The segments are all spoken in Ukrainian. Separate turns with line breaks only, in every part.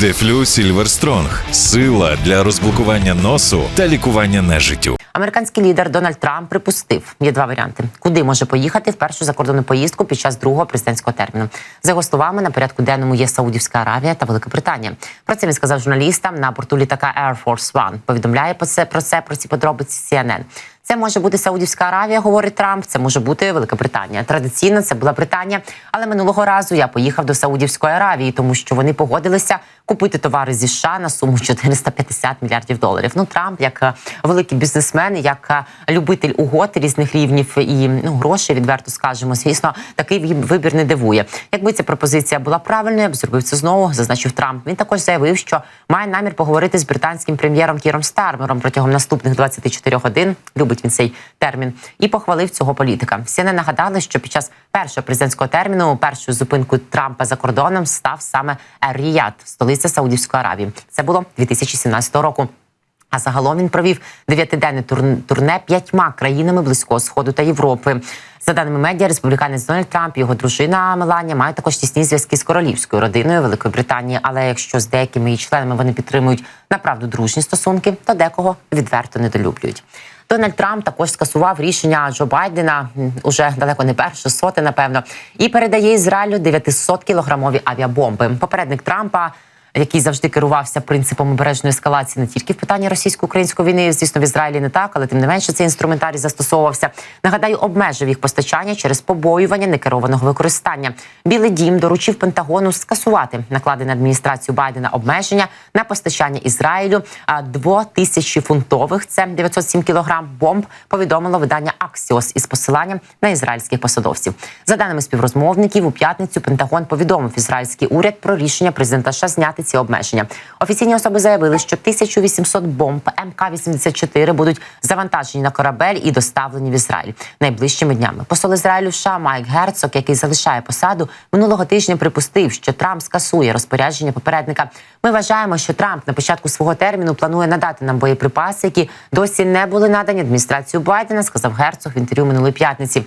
Дефлю Сільверстронг сила для розблокування носу та лікування нежиттю.
Американський лідер Дональд Трамп припустив є два варіанти, куди може поїхати в першу закордонну поїздку під час другого президентського терміну. За його словами, на порядку денному є Саудівська Аравія та Велика Британія. Про це він сказав журналістам на борту літака Air Force One. Повідомляє про це про це про ці подробиці CNN. Це може бути Саудівська Аравія, говорить Трамп. Це може бути Велика Британія. Традиційно це була Британія, але минулого разу я поїхав до Саудівської Аравії, тому що вони погодилися купити товари зі США на суму 450 мільярдів доларів. Ну Трамп, як е, великий бізнесмен, як е, любитель угод різних рівнів і ну грошей, відверто скажемо, звісно, такий вибір не дивує. Якби ця пропозиція була правильною, я б зробив це знову, зазначив Трамп. Він також заявив, що має намір поговорити з британським прем'єром Кіром Стармером протягом наступних 24 годин. Любить він цей термін і похвалив цього політика. Всі не нагадали, що під час першого президентського терміну першою зупинкою Трампа за кордоном став саме Ер-Ріяд, столиця Саудівської Аравії. Це було 2017 року. А загалом він провів дев'ятиденне турне п'ятьма країнами близького сходу та Європи. За даними медіа, республіканець Дональд Трамп і його дружина Меланія мають також тісні зв'язки з королівською родиною Великої Британії. Але якщо з деякими її членами вони підтримують направду дружні стосунки, то декого відверто недолюблюють. Дональд Трамп також скасував рішення Джо Байдена уже далеко не перше соти, напевно, і передає Ізраїлю 900 кілограмові авіабомби. Попередник Трампа який завжди керувався принципом обережної ескалації не тільки в питанні російсько-української війни, звісно, в Ізраїлі не так, але тим не менше цей інструментарій застосовувався. Нагадаю, обмежив їх постачання через побоювання некерованого використання. Білий дім доручив Пентагону скасувати накладене адміністрацією Байдена обмеження на постачання Ізраїлю а, 2000 фунтових, це 907 кілограм бомб. Повідомило видання Axios із посиланням на ізраїльських посадовців. За даними співрозмовників, у п'ятницю Пентагон повідомив ізраїльський уряд про рішення президента США зняти ці обмеження. Офіційні особи заявили, що 1800 бомб МК-84 будуть завантажені на корабель і доставлені в Ізраїль найближчими днями. Посол Ізраїлю в США Майк Герцог, який залишає посаду, минулого тижня припустив, що Трамп скасує розпорядження попередника. Ми вважаємо, що Трамп на початку свого терміну планує надати нам боєприпаси, які досі не були надані адміністрацією Байдена, сказав Герцог в інтерв'ю минулої п'ятниці.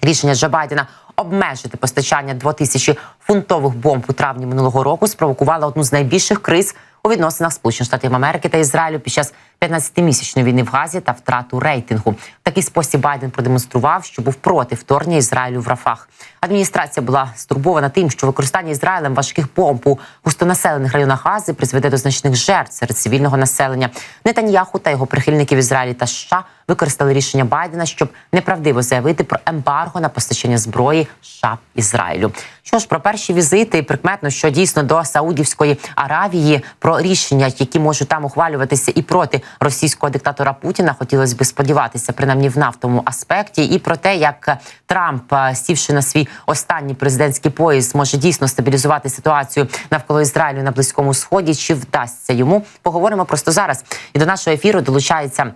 Рішення Джо Байдена обмежити постачання 2000 фунтових бомб у травні минулого року спровокувало одну з найбільших криз у відносинах Сполучених Штатів Америки та Ізраїлю під час 15-місячної війни в Газі та втрату рейтингу. В такий спосіб Байден продемонстрував, що був проти вторгнення Ізраїлю в Рафах. Адміністрація була стурбована тим, що використання Ізраїлем важких бомб у густонаселених районах Гази призведе до значних жертв серед цивільного населення. Нетаньяху та його прихильники в Ізраїлі та США використали рішення Байдена, щоб неправдиво заявити про ембарго на постачання зброї США Ізраїлю. Що ж про перші візити прикметно, що дійсно до Саудівської Аравії про рішення, які можуть там ухвалюватися і проти російського диктатора Путіна, хотілося б сподіватися, принаймні в нафтовому аспекті, і про те, як Трамп, е, сівши на свій останній президентський поїзд, може дійсно стабілізувати ситуацію навколо Ізраїлю на близькому сході. Чи вдасться йому? Поговоримо просто зараз. І до нашого ефіру долучається.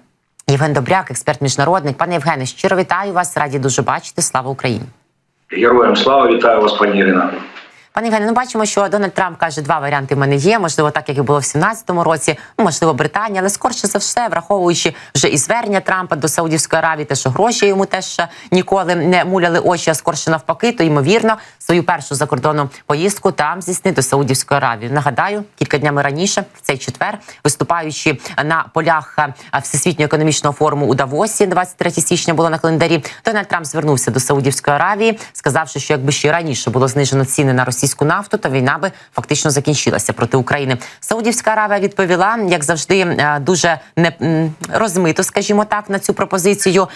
Євген Добряк, експерт міжнародник. Пане Євгене, щиро вітаю вас. Раді дуже бачити. Слава Україні.
Героям слава вітаю вас, пані Ірина.
Пане Євгене, ну бачимо, що Дональд Трамп каже, два варіанти в мене є. Можливо, так як і було в 17-му році, ну можливо, Британія, але скорше за все, враховуючи вже і звернення Трампа до Саудівської Аравії, те, що гроші йому теж ніколи не муляли очі, а скорше навпаки, то ймовірно свою першу закордонну поїздку там здійснить до Саудівської Аравії. Нагадаю, кілька днями раніше, в цей четвер, виступаючи на полях е, Всесвітнього економічного форуму у Давосі, 23 січня було на календарі. Дональд Трамп звернувся до Саудівської Аравії, сказавши, що якби ще раніше було знижено ціни на російську нафту, то війна би фактично закінчилася проти України. Саудівська Аравія відповіла, як завжди, е, дуже не розмито, скажімо так, на цю пропозицію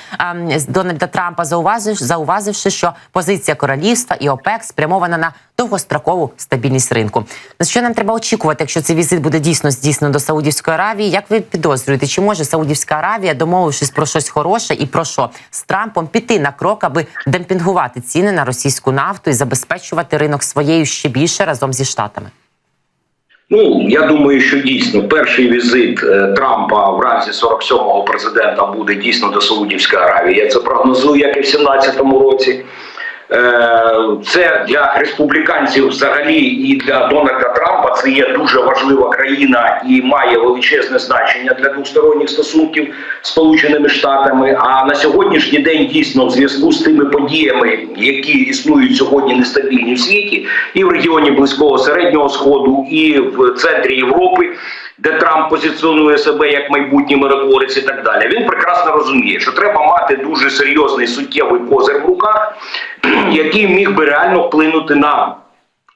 е, з Дональда Трампа, зауважив, зауваживши, що позиція королівства і ОПЕК спрямована на довгострокову стабільність ринку. На що нам треба очікувати, якщо цей візит буде дійсно здійснено до Саудівської Аравії? Як ви підозрюєте, чи може Саудівська Аравія, домовившись про щось хороше і про що з Трампом піти на крок, аби демпінгувати ціни на російську нафту і забезпечувати ринок своєю ще більше разом зі штатами?
Ну я думаю, що дійсно перший візит е, Трампа в разі 47-го президента буде дійсно до Саудівської Аравії. Я це прогнозую, як і в 17-му році. Е, Це для республіканців взагалі і для Дональда Трампа це є дуже важлива країна і має величезне значення для двосторонніх стосунків з Сполученими Штатами. А на сьогоднішній день дійсно в зв'язку з тими подіями, які існують сьогодні нестабільні в світі, і в регіоні близького середнього сходу, і в центрі Європи. Де Трамп позиціонує себе як майбутній миротворець і так далі. Він прекрасно розуміє, що треба мати дуже серйозний суттєвий козир в руках, який міг би реально вплинути на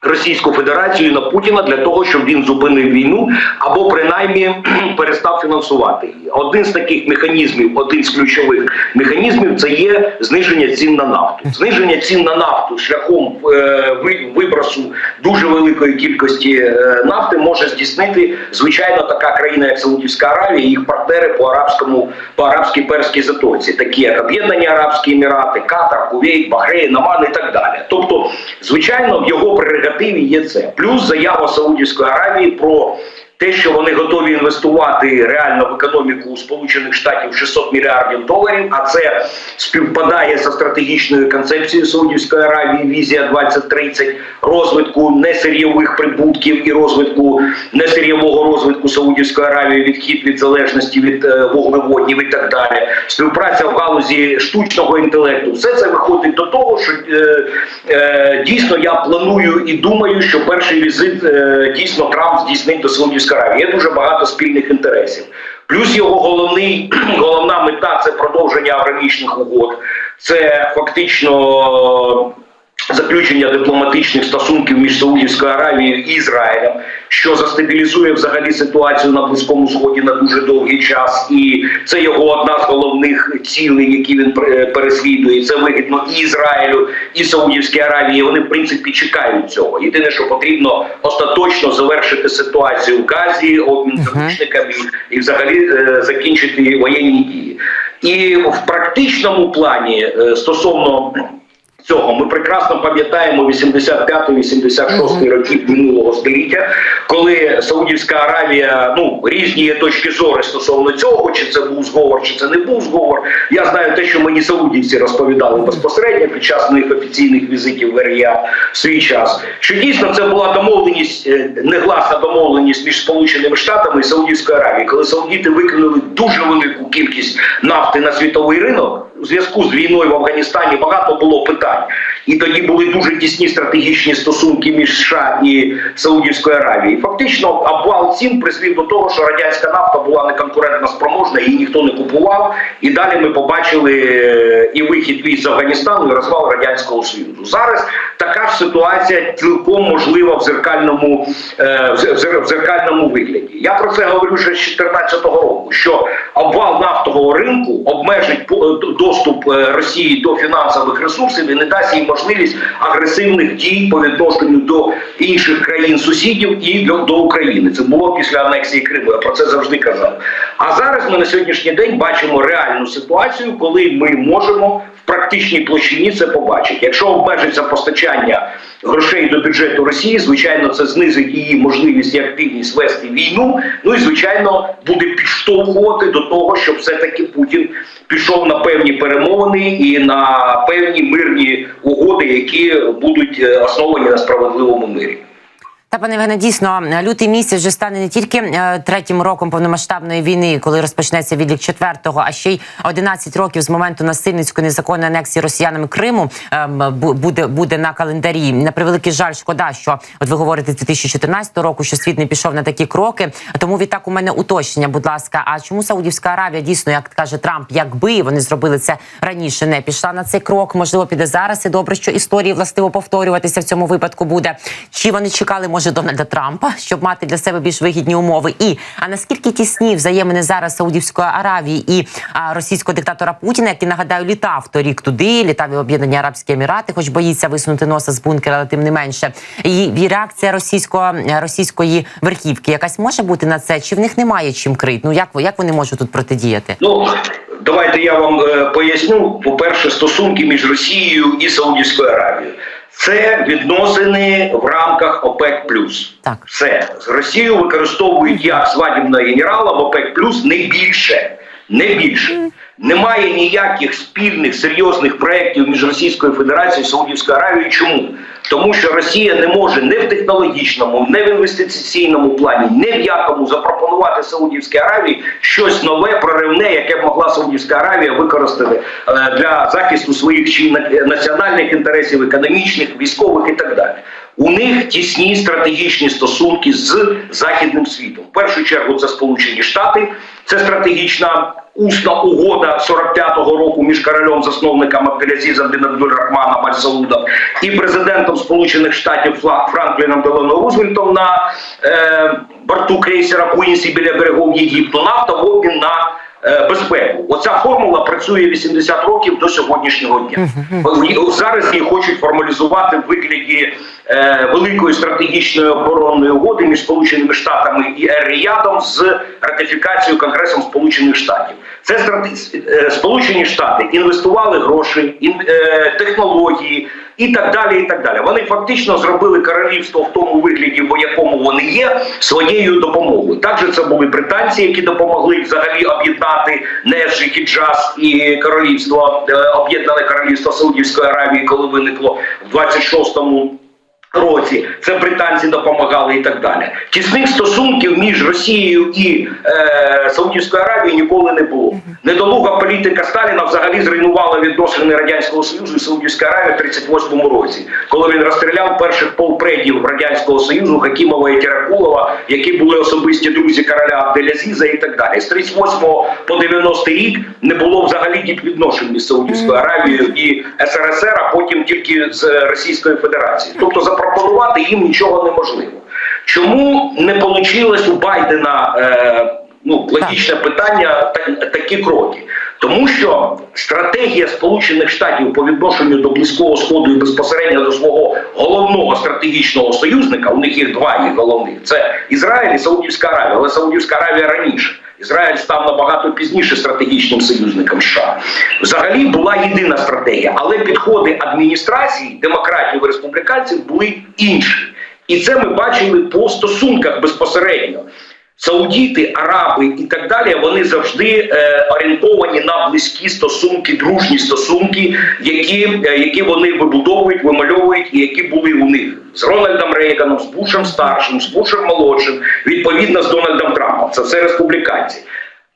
Російську Федерацію на Путіна для того, щоб він зупинив війну або принаймні перестав фінансувати її. Один з таких механізмів, один з ключових механізмів, це є зниження цін на нафту. Зниження цін на нафту шляхом е, вибросу дуже великої кількості е, нафти може здійснити звичайно така країна, як Саудівська Аравія, і їх партнери по арабському по арабській перській затоці, такі як Об'єднані Арабські Емірати, Катар, Кувейт, Бахрейн, Оман і так далі. Тобто, звичайно, в його прерогативі є це. Плюс заява Саудівської Аравії про те, що вони готові інвестувати реально в економіку Сполучених Штатів 600 мільярдів доларів, а це співпадає зі стратегічною концепцією Саудівської Аравії, візія 2030, розвитку несир'євих прибутків і розвитку несир'євого розвитку Саудівської Аравії, відхід від залежності від е, вуглеводнів і так далі, співпраця в галузі штучного інтелекту. Все це виходить до того, що е, е, дійсно я планую і думаю, що перший візит е, дійсно Трамп здійснить до Саудівської Аравії. Є дуже багато спільних інтересів. Плюс його головний головна мета це продовження аграрічних угод. Це фактично заключення дипломатичних стосунків між Саудівською Аравією і Ізраїлем, що застабілізує взагалі ситуацію на близькому сході на дуже довгий час, і це його одна з головних цілей, які він пер- переслідує. Це вигідно і Ізраїлю, і Саудівській Аравії. Вони в принципі чекають цього. Єдине, що потрібно остаточно завершити ситуацію в Газі, обмін заручниками і взагалі е, закінчити воєнні дії. І в практичному плані е, стосовно цього ми прекрасно пам'ятаємо 85-86 років минулого століття, коли Саудівська Аравія, ну різні є точки зору стосовно цього, чи це був зговор, чи це не був зговор. Я знаю те, що мені саудівці розповідали безпосередньо під час моїх офіційних візитів в РІА в свій час. Що дійсно це була домовленість, е, негласна домовленість між Сполученими Штатами і Саудівською Аравією, коли саудіти викинули дуже велику кількість нафти на світовий ринок. У зв'язку з війною в Афганістані багато було питань, і тоді були дуже тісні стратегічні стосунки між США і Саудівською Аравією. Фактично, обвал цін призвів до того, що радянська нафта була неконкурентно спроможна, її ніхто не купував. І далі ми побачили е, і вихід військ Афганістану, і розвал радянського союзу. Зараз така ж ситуація цілком можлива в зеркальному е, в зер- в зер- в зеркальному вигляді. Я про це говорю ще з 2014 року. Що обвал нафтового ринку обмежить доступ е, Росії до фінансових ресурсів і не дасть їй можливість агресивних дій по відношенню до інших країн сусідів і до, до України. Це було після анексії Криму. Я про це завжди казав. А зараз ми на сьогоднішній день бачимо реальну ситуацію, коли ми можемо практичній площині це побачити. Якщо обмежиться постачання грошей до бюджету Росії, звичайно, це знизить її можливість і активність вести війну. Ну і звичайно буде підштовхувати до того, щоб все-таки Путін пішов на певні перемовини і на певні мирні угоди, які будуть е, основані на справедливому мирі.
Та пане Євгене, дійсно, лютий місяць вже стане не тільки е, третім роком повномасштабної війни, коли розпочнеться відлік четвертого, а ще й 11 років з моменту насильницької незаконної анексії росіянами Криму ем, бу- буде буде на календарі. На превеликий жаль, шкода, що от ви говорите з 2014 року, що світ не пішов на такі кроки. Тому відтак у мене уточнення, будь ласка. А чому Саудівська Аравія дійсно, як каже Трамп, якби вони зробили це раніше, не пішла на цей крок? Можливо, піде зараз. І добре, що історії властиво повторюватися в цьому випадку буде. Чи вони чекали, може, Дональда Трампа, щоб мати для себе більш вигідні умови? І а наскільки тісні взаємини зараз Саудівської Аравії і а, російського диктатора Путіна, який нагадаю, літав торік туди, літав і Об'єднані Арабські Емірати, хоч боїться висунути носа з бункера, але тим не менше. І, і реакція російського російської верхівки якась може бути на це? Чи в них немає чим крити? Ну як як вони можуть тут протидіяти?
Ну давайте я вам е, поясню. По перше, стосунки між Росією і Саудівською Аравією. Це відносини в рамках ОПЕК+.
Так.
Все. Росію використовують як свадібного генерала в ОПЕК+, не більше. Не більше. Немає ніяких спільних серйозних проєктів між Російською Федерацією і Саудівською Аравією. Чому? Тому що Росія не може не в технологічному, не в інвестиційному плані, не в якому запропонувати Саудівській Аравії щось нове, проривне, яке б могла Саудівська Аравія використати е, для захисту своїх чи національних інтересів, економічних, військових і так далі. У них тісні стратегічні стосунки з західним світом. В першу чергу це Сполучені Штати, це стратегічна усна угода 45-го року між королем засновником Абделязізом бін Абдуль-Рахманом Аль-Саудом і президентом Сполучених Штатів Франкліном Делано Рузвельтом на е, борту крейсера Куінсі біля берегов Єгипту. Нафта в обмін на е, безпеку. Оця формула працює 80 років до сьогоднішнього дня. Зараз її хочуть формалізувати в вигляді великої стратегічної оборонної угоди між Сполученими Штатами і Ер-Ріядом з ратифікацією Конгресом Сполучених Штатів. Це страти... е, Сполучені Штати інвестували гроші, ін... е, технології і так далі. І так далі. Вони фактично зробили королівство в тому вигляді, в якому вони є, своєю допомогою. Також це були британці, які допомогли взагалі об'єднати Нефші, Хіджаз і королівство е, об'єднане королівство Саудівської Аравії, коли виникло в 26-му році. Це британці допомагали і так далі. Тісних стосунків між Росією і е, Саудівською Аравією ніколи не було. Недолуга політика Сталіна взагалі зруйнувала відносини радянського союзу і Саудівської Аравії в 38-му році, коли він розстріляв перших полпредів радянського союзу Хакімова і Тіракулова, які були особисті друзі короля Абделязіза і так далі. З 38 по 90 рік не було взагалі діпвідношень між Саудівською Аравією і СРСР, а потім тільки з Російською Федерацією. Тобто запропонувати їм нічого неможливо. Чому не вийшло у Байдена е, ну, логічне питання та- такі кроки? Тому що стратегія Сполучених Штатів по відношенню до близького сходу і безпосередньо до свого головного стратегічного союзника, у них їх два їх головних це Ізраїль і Саудівська Аравія, але Саудівська Аравія раніше. Ізраїль став набагато пізніше стратегічним союзником США. Взагалі була єдина стратегія, але підходи адміністрації, демократів і республіканців були інші. І це ми бачили по стосунках безпосередньо. Саудіти, араби і так далі, вони завжди е, орієнтовані на близькі стосунки, дружні стосунки, які, е, які вони вибудовують, вимальовують, і які були у них з Рональдом Рейганом, з Бушем старшим, з Бушем молодшим, відповідно з Дональдом Трампом. Це все республіканці.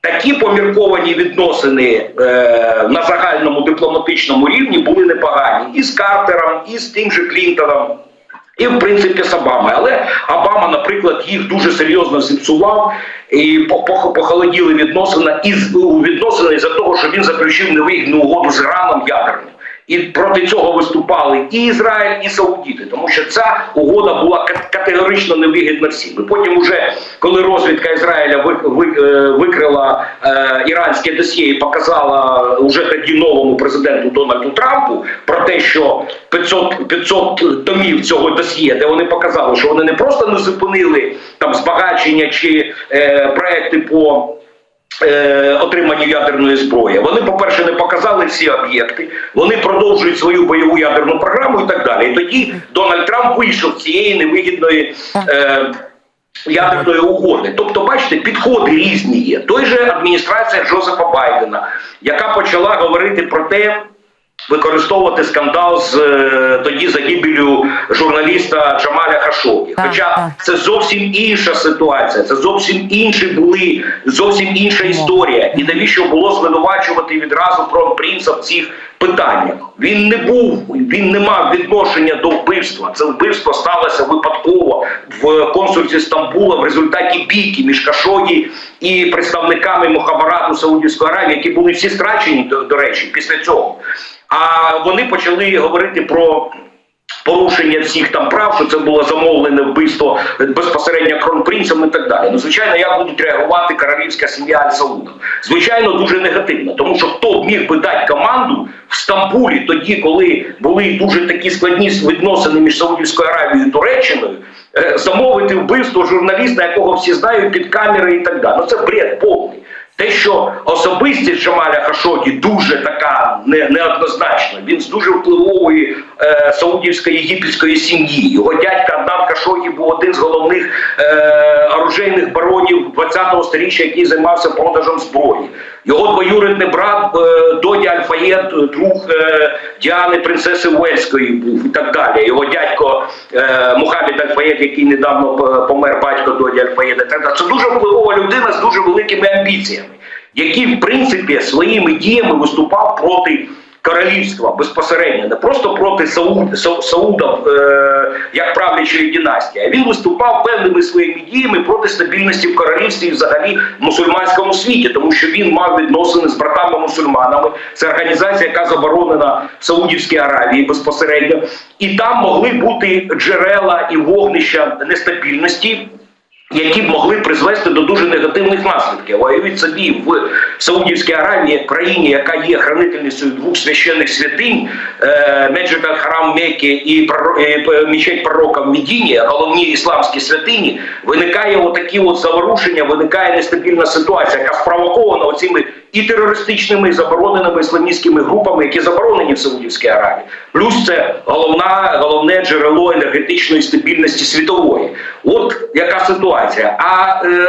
Такі помірковані відносини е, на загальному дипломатичному рівні були непогані і з Картером, і з тим же Клінтоном. І в принципі з Обамою. Але Обама, наприклад, їх дуже серйозно зіпсував і по- по- похолоділи відносини із у відносини за того, що він заключив невигідну угоду з Іраном ядерну. І проти цього виступали і Ізраїль, і Саудіти, тому що ця угода була категорично невигідна всім. І потім, уже коли розвідка Ізраїля е, викрила е, іранське досьє і показала уже тоді новому президенту Дональду Трампу про те, що 500, 500 томів цього досьє, де вони показали, що вони не просто не зупинили там збагачення чи е, проекти по отриманню ядерної зброї. Вони, по-перше, не показали всі об'єкти, вони продовжують свою бойову ядерну програму і так далі. І тоді Дональд Трамп вийшов з цієї невигідної. Е, Ядерної угоди, тобто, бачите, підходи різні є. Той же адміністрація Джозефа Байдена, яка почала говорити про те, використовувати скандал з е, тоді загибелю журналіста Джамаля Хашогі. Хоча це зовсім інша ситуація, це зовсім інші були, зовсім інша історія. І навіщо було звинувачувати відразу про принца в цих питаннях? Він не був, він не мав відношення до вбивства. Це вбивство сталося випадково в консульстві Стамбула в результаті бійки між Кашогі і представниками Мухабарату Саудівської Аравії, які були всі страчені, до, до речі, після цього. А вони почали говорити про порушення всіх там прав, що це було замовлене вбивство безпосередньо кронпринцем і так далі. Ну, звичайно, як будуть реагувати королівська сім'я Аль-Сауда? Звичайно, дуже негативно, тому що хто б міг би дати команду в Стамбулі тоді, коли були дуже такі складні відносини між Саудівською Аравією і Туреччиною, е, замовити вбивство журналіста, якого всі знають під камери і так далі. Ну це бред повний. Те, що особистість Джамаля Хашогі дуже така не, неоднозначна, він з дуже впливової е, саудівської єгипетської сім'ї. Його дядька Аднан Хашогі був один з головних е, оружейних баронів 20-го сторіччя, який займався продажем зброї. Його двоюрідний брат е, Доді Альфаєт, друг е, Діани принцеси Уельської був і так далі. Його дядько е, Мухаммед Альфаєт, який недавно помер, батько Доді Альфаєта. Так далі. Це дуже впливова людина з дуже великими амбіціями, який в принципі своїми діями виступав проти. Королівства безпосередньо не просто проти Сауд, Са- Саудів е, як правлячої династії, а він виступав певними своїми діями проти стабільності в королівстві і взагалі в мусульманському світі, тому що він мав відносини з братами мусульманами. Це організація, яка заборонена в Саудівській Аравії безпосередньо, і там могли бути джерела і вогнища нестабільності які могли призвести до дуже негативних наслідків. Уявіть собі в Саудівській Аравії, країні, яка є хранительницею двох священних святинь, меджика Меджид Аль-Харам Меккі і, Проро- мечеть пророка Медіні, головні ісламські святині, виникає отакі от заворушення, виникає нестабільна ситуація, яка спровокована оцими і терористичними, і забороненими ісламістськими групами, які заборонені в Саудівській Аравії. Плюс це головна, головне джерело енергетичної стабільності світової. От яка ситуація. А е,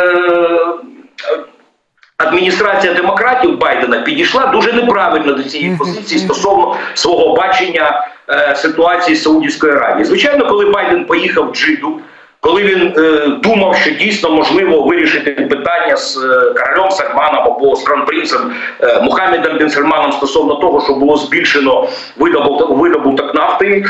адміністрація демократів Байдена підійшла дуже неправильно до цієї позиції стосовно свого бачення е, ситуації з Саудівської Аравії. Звичайно, коли Байден поїхав в Джиду. Коли він е, думав, що дійсно можливо вирішити питання з е, королем Сальманом або з кронпринцем е, Мухаммедом бен Сальманом стосовно того, що було збільшено видобуток, видобуток нафти,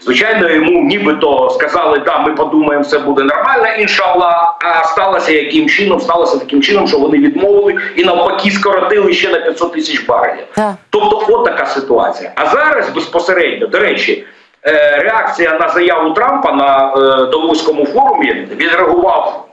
звичайно, йому нібито сказали, да, ми подумаємо, все буде нормально, іншалла. А сталося яким чином? Сталося таким чином, що вони відмовили і навпаки скоротили ще на 500 тисяч барелів. Тобто, от така ситуація. А зараз безпосередньо, до речі, реакція на заяву Трампа на е, Давоському форумі відреагував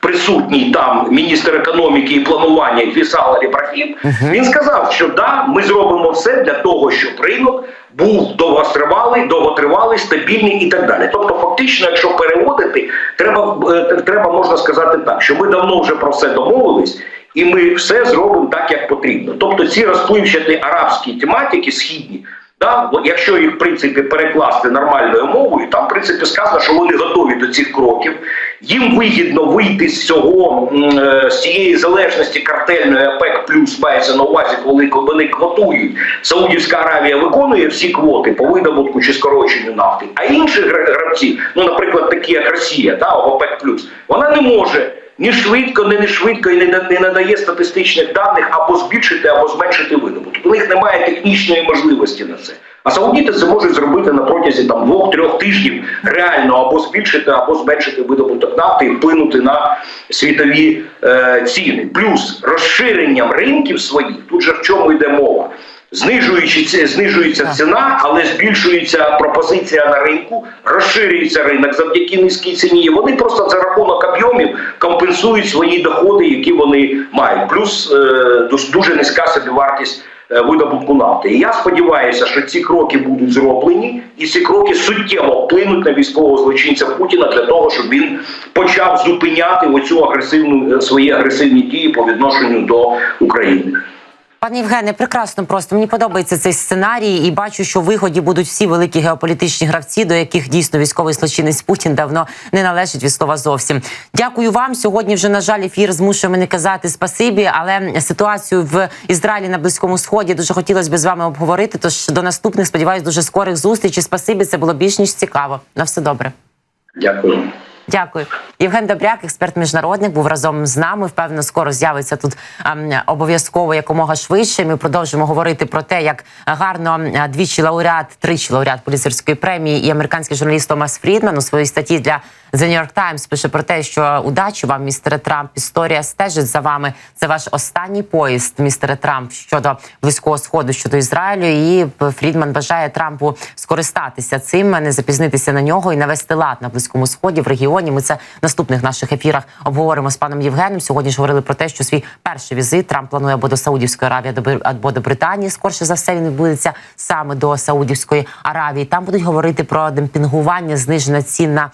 присутній там міністр економіки і планування Фісал Ібрахім. Він сказав, що да, ми зробимо все для того, щоб ринок був довготривалий, довготривалий, стабільний і так далі. Тобто, фактично, якщо переводити, треба е, треба можна сказати так, що ми давно вже про все домовились. І ми все зробимо так, як потрібно. Тобто ці розпливчаті арабські тематики східні, да, якщо їх в принципі перекласти нормальною мовою, там в принципі сказано, що вони готові до цих кроків. Їм вигідно вийти з цього е, з цієї залежності картельної ОПЕК плюс мається на увазі, коли вони квотують. Саудівська Аравія виконує всі квоти по видобутку чи скороченню нафти, а інші гра- гравці, ну наприклад, такі як Росія, да, ОПЕК плюс, вона не може ні швидко, ні не швидко і не, не надає статистичних даних або збільшити, або зменшити видобуток. У них немає технічної можливості на це. А саудіти це можуть зробити на протязі там двох-трьох тижнів реально або збільшити, або зменшити видобуток нафти і вплинути на світові е, ціни. Плюс розширенням ринків своїх тут же в чому йде мова. Знижуючи знижується ціна, але збільшується пропозиція на ринку, розширюється ринок завдяки низькій ціні. Вони просто об'ємів компенсують свої доходи, які вони мають. Плюс е, дуже низька собівартість е, видобутку нафти. І я сподіваюся, що ці кроки будуть зроблені, і ці кроки суттєво вплинуть на військового злочинця Путіна для того, щоб він почав зупиняти оцю агресивну е, свої агресивні дії по відношенню до України.
Пане Євгене, прекрасно просто мені подобається цей сценарій, і бачу, що в виході будуть всі великі геополітичні гравці, до яких дійсно військовий злочинець Путін давно не належить від слова зовсім. Дякую вам. Сьогодні вже на жаль ефір змушує мене казати спасибі, але ситуацію в Ізраїлі на близькому сході дуже хотілося б з вами обговорити. Тож до наступних сподіваюсь, дуже скорих зустрічей. Спасибі, це було більш ніж цікаво. На все добре.
Дякую.
Дякую. Євген Добряк, експерт міжнародник, був разом з нами. Впевнено, скоро з'явиться тут ем, обов'язково якомога швидше. Ми продовжимо говорити про те, як гарно ем, двічі лауреат, тричі лауреат поліцейської премії і американський журналіст Томас Фрідман у своїй статті для The New York Times пише про те, що удачі вам, містере Трамп. Історія стежить за вами. Це ваш останній поїзд, містере Трамп, щодо близького сходу щодо Ізраїлю. І Фрідман бажає Трампу скористатися цим, не запізнитися на нього і навести лад на близькому сході в регіоні. Ми це в наступних наших ефірах обговоримо з паном Євгеном. Сьогодні ж говорили про те, що свій перший візит Трамп планує або до Саудівської Аравії, або до- Британії. Скорше за все він відбудеться саме до Саудівської Аравії. Там будуть говорити про демпінгування, зниження цін на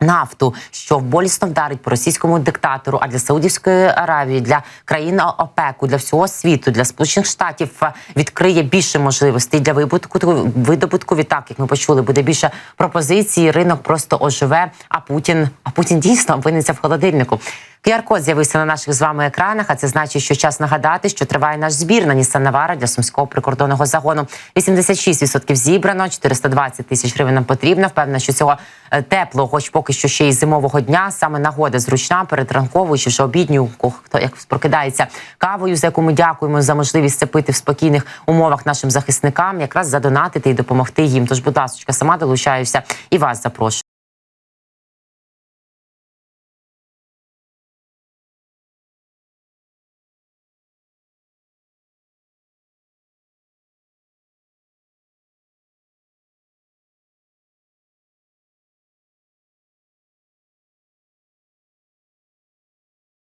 нафту, що болісно вдарить по російському диктатору, а для Саудівської Аравії, для країн ОПЕКу, для всього світу, для Сполучених Штатів е, відкриє більше можливостей для вибутку видобутку. Відтак, як ми почули, буде більше пропозицій. Ринок просто оживе. А Путін, а Путін дійсно опиниться в холодильнику. QR-код з'явився на наших з вами екранах. А це значить, що час нагадати, що триває наш збір на Нісан Навара для сумського прикордонного загону. 86% зібрано, 420 тисяч гривень нам потрібно. Впевнена, що цього е, теплого, хоч поки що ще й зимового дня, саме нагода зручна передранковою чи вже обідню, хто як прокидається кавою, за яку ми дякуємо за можливість це пити в спокійних умовах нашим захисникам, якраз задонатити і допомогти їм. Тож, будь ласка, сама долучаюся і вас запрошую.